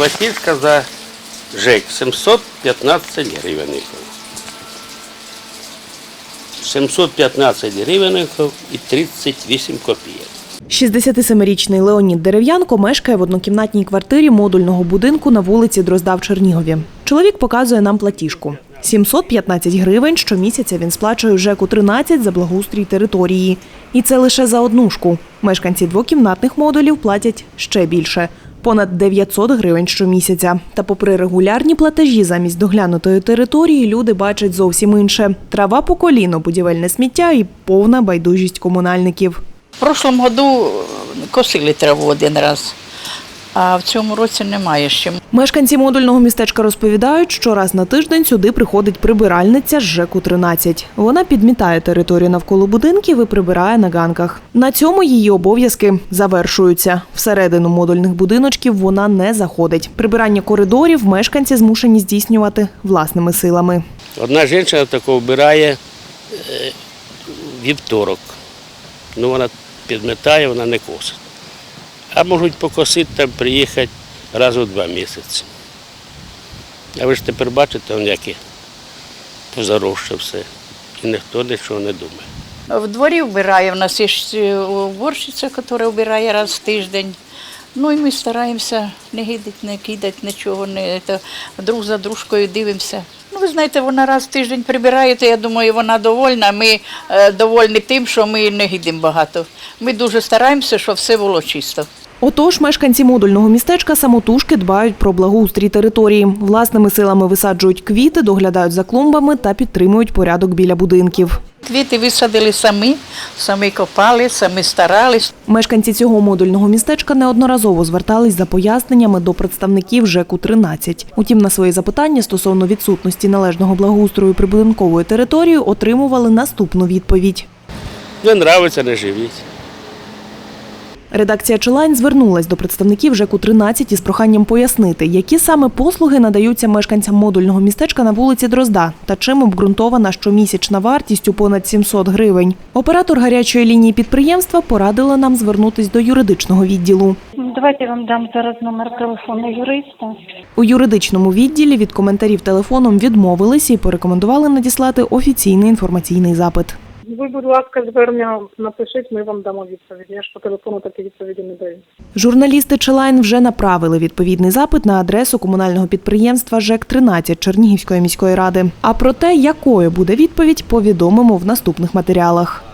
Платіжка за ЖЕК 715 гривень. 715 гривень і 38 копійок. 67-річний Леонід Дерев'янко мешкає в однокімнатній квартирі модульного будинку на вулиці Дрозда в Чернігові. Чоловік показує нам платіжку. 715 гривень щомісяця він сплачує ЖЕКу 13 за благоустрій території. І це лише за однушку. Мешканці двокімнатних модулів платять ще більше понад 900 гривень щомісяця. Та попри регулярні платежі замість доглянутої території, люди бачать зовсім інше: трава по коліно, будівельне сміття і повна байдужість комунальників. В прошлом году косили траву один раз, а в цьому році немає ще. Мешканці модульного містечка розповідають, що раз на тиждень сюди приходить прибиральниця з ЖЕКу 13. Вона підмітає територію навколо будинків і прибирає на ганках. На цьому її обов'язки завершуються. Всередину модульних будиночків вона не заходить. Прибирання коридорів мешканці змушені здійснювати власними силами. Одна жінка тако вбирає е, вівторок. Ну, вона підметає, вона не косить. А можуть покосити там приїхати раз у два місяці. А ви ж тепер бачите, он яке позаросше все. І ніхто нічого не думає. В дворі вбирає, в нас є е, уборщиця, яка вбирає раз в тиждень. Ну і ми стараємося не гидати, не кидати нічого, не, це, друг за дружкою дивимося. Ну, ви знаєте, вона раз в тиждень прибирає, то я думаю, вона довольна. Ми е, довольні тим, що ми не гидимо багато. Ми дуже стараємося, щоб все було чисто. Отож, мешканці модульного містечка самотужки дбають про благоустрій території. Власними силами висаджують квіти, доглядають за клумбами та підтримують порядок біля будинків. Квіти висадили самі, самі копали, самі старались. Мешканці цього модульного містечка неодноразово звертались за поясненнями до представників ЖЕКу 13. Утім, на свої запитання стосовно відсутності належного благоустрою прибудинкової території отримували наступну відповідь. Не нравиться, не живіть. Редакція Челайн звернулась до представників ЖЕКу 13 із проханням пояснити, які саме послуги надаються мешканцям модульного містечка на вулиці Дрозда та чим обґрунтована щомісячна вартість у понад 700 гривень. Оператор гарячої лінії підприємства порадила нам звернутись до юридичного відділу. Давайте я вам дам зараз номер телефону юриста. У юридичному відділі від коментарів телефоном відмовились і порекомендували надіслати офіційний інформаційний запит. Ви, будь ласка, звернення напишіть, ми вам дамо відповідь. Я ж по телефону такі відповіді не даю. Журналісти Челайн вже направили відповідний запит на адресу комунального підприємства ЖЕК 13 Чернігівської міської ради. А про те, якою буде відповідь, повідомимо в наступних матеріалах.